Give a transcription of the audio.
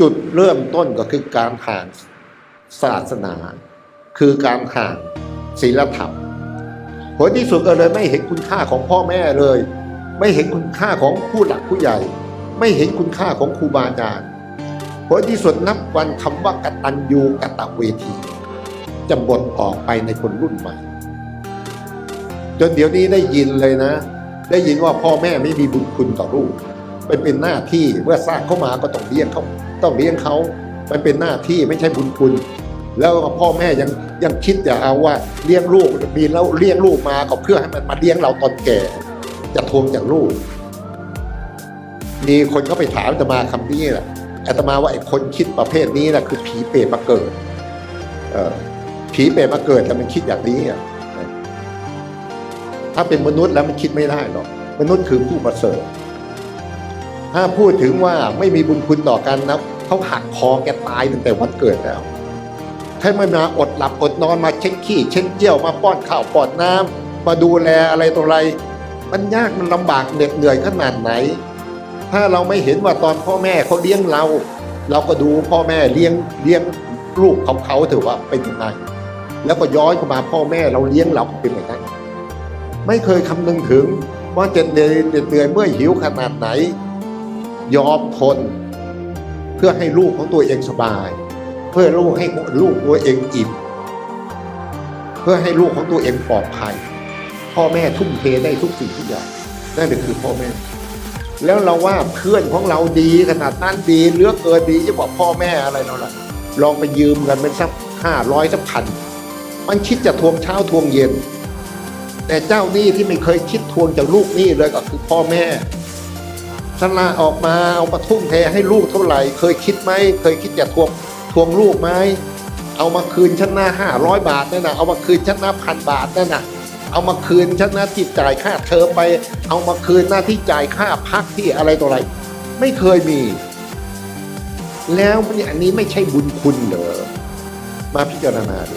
จุดเริ่มต้นก็คือการห่างศาสนา คือการห่างศีลธรรมผลที่สุดก็เลยไม่เห็นคุณค่าของพ่อแม่เลย ไม่เห็นคุณค่าของผู้หลักผู้ใหญ่ ไม่เห็นคุณค่าของครูบาอาจารย์ผลที่สุดนับวันคำว่ากตัญญูกตเวที จะบดออกไปในคนรุ่นใหม่ จนเดี๋ยวนี้ได้ยินเลยนะ ได้ยินว่าพ่อแม่ไม่มีบุญคุณต่อลูกมันเป็นหน้าที่เมื่อสร้างเข้ามาก็ต้องเลี้ยงเขา ต้องเลี้ยงเขามันเป็นหน้าที่ไม่ใช่บุญคุณ แล้วพ่อแม่ยังยังคิดจะเอาว่าเลี้ยงลูกมีแล้วเลี้ยงลูกมาก็เพื่อให้มันมาเลี้ยงเราตอนแก่ จะทวงจากลูก มีคนเขาไปถามอาตมาคำนี้แหละอาตมาว่าไอ้คนคิดประเภทนี้แหละคือผีเปรตมาเกิดเออผีเปรตมาเกิดแล้วมันคิดอย่างนี้อะถ้าเป็นมนุษย์แล้วมันคิดไม่ได้หรอกมนุษย์คือผู้ประเสริฐถ้าพูดถึงว่าไม่มีบุญคุณต่อกันนะ เขาหักคอแกตายตั้งแต่วันเกิดแล้วถ้าไม่มาอดหลับอดนอนมาเช็ดขี้เช็ดเยี่ยวมาป้อนข้าวป้อนน้ำมาดูแลอะไรต่ออะไร มันยากมันลำบากเหน็ดเหนื่อยขนาดไหน ถ้าเราไม่เห็นว่าตอนพ่อแม่เขาเลี้ยงเรา เราก็ดูพ่อแม่เลี้ยงเลี้ยงลูกของเขาถือว่าเป็นยังไงแล้วก็ย้อนเข้ามาพ่อแม่เราเลี้ยงเราเป็นย่างนั้นไม่เคยคำนึงถึงว่าจะเหนื่อยจะเหนื่อยเมื่อหิวขนาดไหน ยอมทน เพื่อให้ลูกของตัวเองสบาย เพื่อลูกให้ลูกตัวเองอิ่มเพื่อให้ลูกของตัวเองปลอดภัย พ่อแม่ทุ่มเทได้ทุกสิ่งทุกอย่างนั่นคือพ่อแม่ แล้วเราว่าเพื่อนของเราดีขนาดนั้นดีเลือกเกินดีจะบอกพ่อแม่อะไรเราล่ะลองไปยืมกันเป็นสักห้าร้อยสักพันมันคิดจะทวงเช้าทวงเย็น แต่เจ้าหนี้ที่ไม่เคยคิดทวงจากลูกหนี้เลยก็คือพ่อแม่ สลาออกมาเอามาทุ่มเทให้ลูกเท่าไหร่ เคยคิดไหมเคยคิดจะทวงทวงลูกไหมเอามาคืนชั้นหน้าห้าร้อยบาทนั่นนะเอามาคืนชั้นหน้าพันบาทนั่นนะเอามาคืนชั้นหน้าที่จ่ายค่าเทอมไป เอามาคืนหน้าที่จ่ายค่าพักที่อะไรต่ออะไรไม่เคยมี แล้วเนี่ยอันนี้ไม่ใช่บุญคุณเหรอมาพิจารณาดู